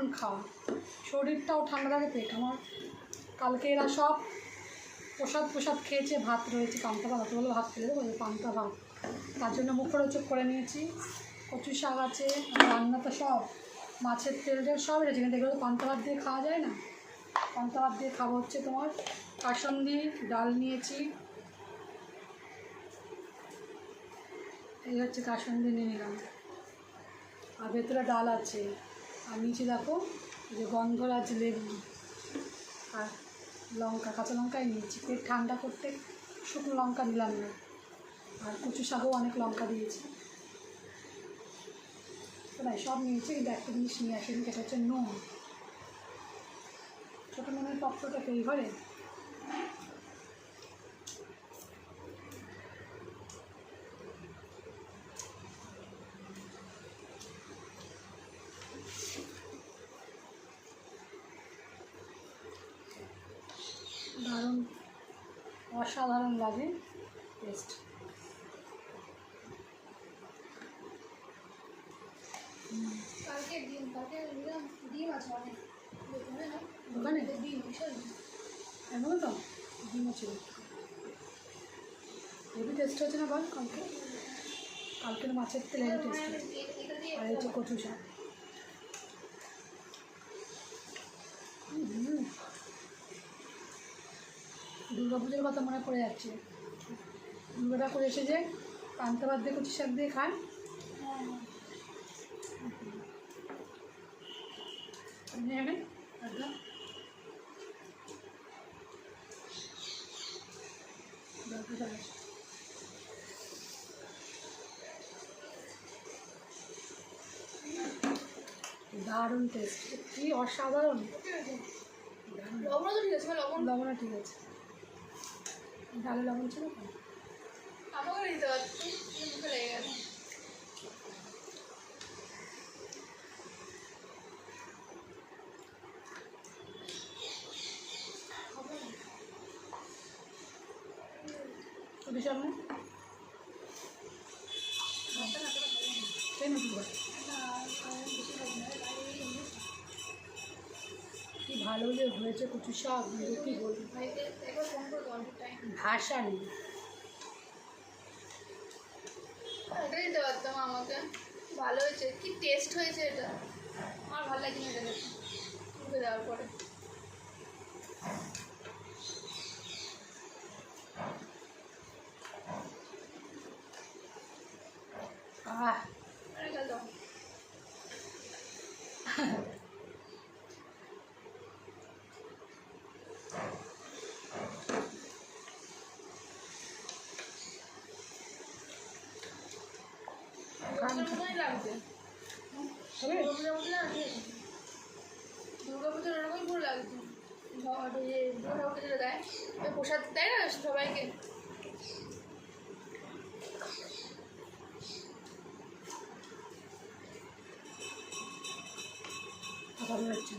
দারুণ খাওয়া। শরীরটাও ঠান্ডা থাকে, পেট আমার। কালকে এরা সব প্রসাদ প্রসাদ খেয়েছে, ভাত রয়েছে, পান্তা ভাত বলে ভাত খেলে দেবো পান্তা ভাত। তার জন্য মুখরোচক করে নিয়েছি। কচু শাক আছে রান্না তো সব, মাছের তেল টেল সব রয়েছে কিন্তু এগুলো পান্তা ভাত দিয়ে খাওয়া যায় না? পান্তা ভাত দিয়ে খাব হচ্ছে তোমার কাসন্দি ডাল নিয়েছি। এই হচ্ছে কাসন্দি নিয়ে নিলাম। আর ভেতরে ডাল আছে। আর নিচে দেখো যে গন্ধরাজ লেবু আর লঙ্কা, কাঁচা লঙ্কাই নিয়েছি। পেট ঠান্ডা করতে শুকনো লঙ্কা দিলাম না। আর কচু শাকও অনেক লঙ্কা দিয়েছি। তাই সব নিয়েছি, কিন্তু একটা জিনিস নিয়ে আসেনি, সেটা হচ্ছে নুন। ছোটো নুনের পেয়ে কেই দারুণ অসাধারণ লাগে টেস্ট কালকে ডিম কালকে ডিম আছে অনেক। দোকানে ডিম বিশাল ডিম। এমন তো? ডিমও ছিল হেভি টেস্ট হয়েছে না বল কালকে? কালকের মাছের তেল হেভি টেস্ট এটা দিয়ে আর এই হচ্ছে কচু শাক হুম। দুর্গা পুজোর কথা মনে পড়ে যাচ্ছে। দুর্গাটা করে এসে যে পান্তা ভাত দিয়ে কচু শাক দিয়ে খান। আসে। দারুণ টেস্ট কি অসাধারণ। লবণও ঠিক আছে লবণ। লবণও ঠিক আছে। ডালে লবণ ছিল আমাকে দিতে পারছি মুখে লেগে গেছে। সামনে ভালো হলে হয়েছে কচু শাক কি বলব? ভাষা নেই। ওটাই দিতে পারতাম আমাকে। ভালো হয়েছে। কি টেস্ট হয়েছে এটা? আমার ভালো লাগছে না এটা মুখে দেওয়ার পরে। দুর্গাপুজোর পুরো লাগছে দেয় প্রসাদ দেয় না সবাইকে? ভালো লাগছে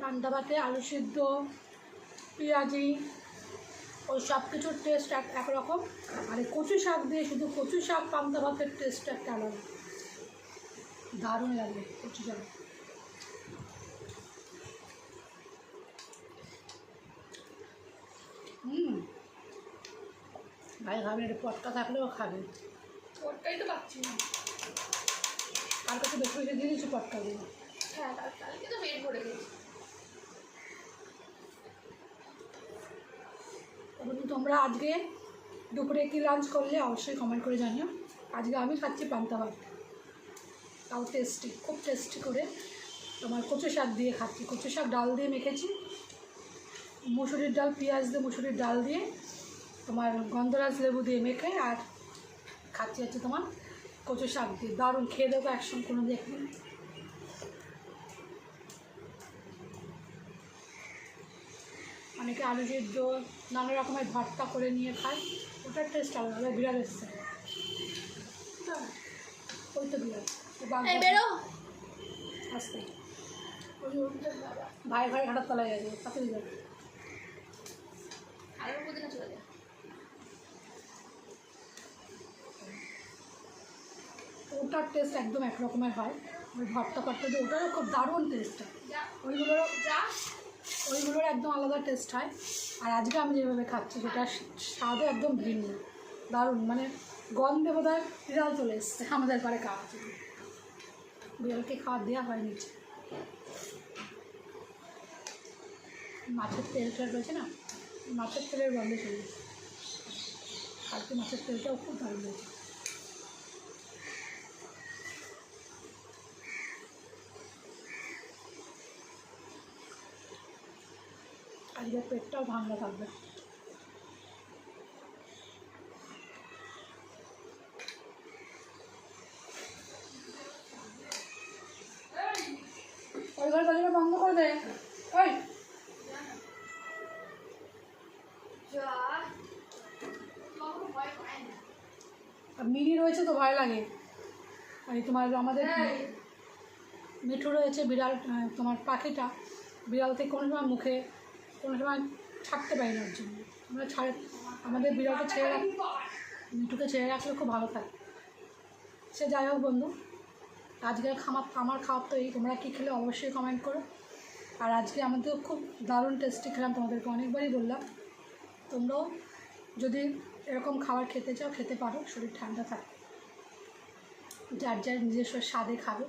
পান্তা ভাতে আলু সিদ্ধ পেঁয়াজি ওই সব কিছুর টেস্ট এক একরকম। আর এই কচু শাক দিয়ে শুধু কচু শাক পান্তা ভাতের টেস্ট একটা আলাদা। দারুণ লাগে কচু শাক। হুম। ভাই খাবেন এটা পটকা থাকলেও খাবে। ওটাই তো পাচ্ছি না। কার কাছে বেশি বেশি দিয়ে দিচ্ছি পটকাগুলো। হ্যাঁ কাল- কালকে তো বের করে গেছি এবং তোমরা আজকে দুপুরে কি লাঞ্চ করলে অবশ্যই কমেন্ট করে জানিও। আজকে আমি খাচ্ছি পান্তা ভাত। তাও টেস্টি খুব টেস্টি করে তোমার কচু শাক দিয়ে খাচ্ছি। কচু শাক ডাল দিয়ে মেখেছি। মুসুরির ডাল, পেঁয়াজ দিয়ে মুসুরির ডাল দিয়ে তোমার গন্ধরাজ লেবু দিয়ে মেখে আর খাচ্ছি হচ্ছে তোমার কচু শাক দিয়ে। দারুণ, খেয়ে দেবো একসঙ্গে কোনো দেখুন অনেকে আলু সিদ্ধ নানা রকমের ভর্তা করে নিয়ে খায়। ওটার টেস্ট আলাদা বিড়াল এসছে। ওই তো বিড়াল। বেরো। আসতে। ভাই ভাই ঘাটার তলায় গেছে। তাতে যাবে আলোর উপর চলে যায়। ওটার টেস্ট একদম একরকমের হয়। ওই ভর্তা ফর্তা দিয়ে ওটারও খুব দারুণ টেস্ট হয়। যা। ওইগুলোরও যা। ওইগুলোর একদম আলাদা টেস্ট হয়। আর আজকে আমি যেভাবে খাচ্ছি, সেটা স্বাদও একদম ভিন্ন। দারুণ মানে গন্ধে বোধ হয় বিড়াল চলে এসছে আমাদের ঘরে খাওয়া জন্য। বিড়ালকে খাওয়া দেওয়া হয় নিচে মাছের তেল টেল রয়েছে না? মাছের তেলের গন্ধে চলে এসছে। কালকে মাছের তেলটাও খুব দারুণ হয়েছে। আজকে পেটটাও ভাঙা থাকবে। বন্ধ করে দে। ওই। মিনি রয়েছে তো ভয় লাগে। আর তোমার আমাদের মিঠু রয়েছে বিড়াল তোমার পাখিটা। বিড়াল থেকে কোনো সময় মুখে কোনো সময় ছাড়তে পারি না ওর জন্য। আমরা ছাড়ে, আমাদের বিড়ালকে ছেড়ে রাখ মিঠুকে ছেড়ে রাখলে খুব ভালো থাকে। সে যাই হোক বন্ধু, আজকের খামার, আমার খাওয়ার তো এই, তোমরা কী খেলে অবশ্যই কমেন্ট করো। আর আজকে আমাদের খুব দারুণ টেস্টি খেলাম তোমাদেরকে, অনেকবারই বললাম। তোমরাও যদি এরকম খাবার খেতে চাও, খেতে পারো, শরীর ঠান্ডা থাকে। যার যার নিজস্ব স্বাদে খাবে।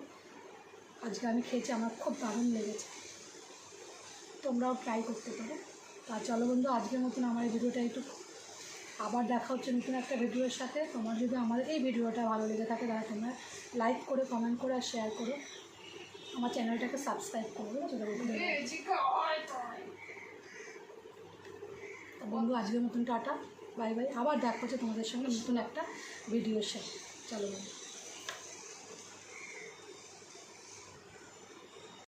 আজকে আমি খেয়েছি, আমার খুব দারুণ লেগেছে। তোমরাও ট্রাই করতে পারো। তা চলো বন্ধু আজকের মতন আমার এই ভিডিওটা একটু আবার দেখা হচ্ছে নতুন একটা ভিডিওর সাথে। তোমার যদি আমার এই ভিডিওটা ভালো লেগে থাকে তাহলে তোমরা লাইক করে কমেন্ট করে আর শেয়ার করো। আমার চ্যানেলটাকে সাবস্ক্রাইব করো বন্ধু? এই, চিকা, ওই তো। তো বন্ধু আজকের মতন টাটা। Bye bye. আবার দেখা হচ্ছে তোমাদের সঙ্গে নতুন একটা ভিডিওর সাথে। চলো বন্ধু।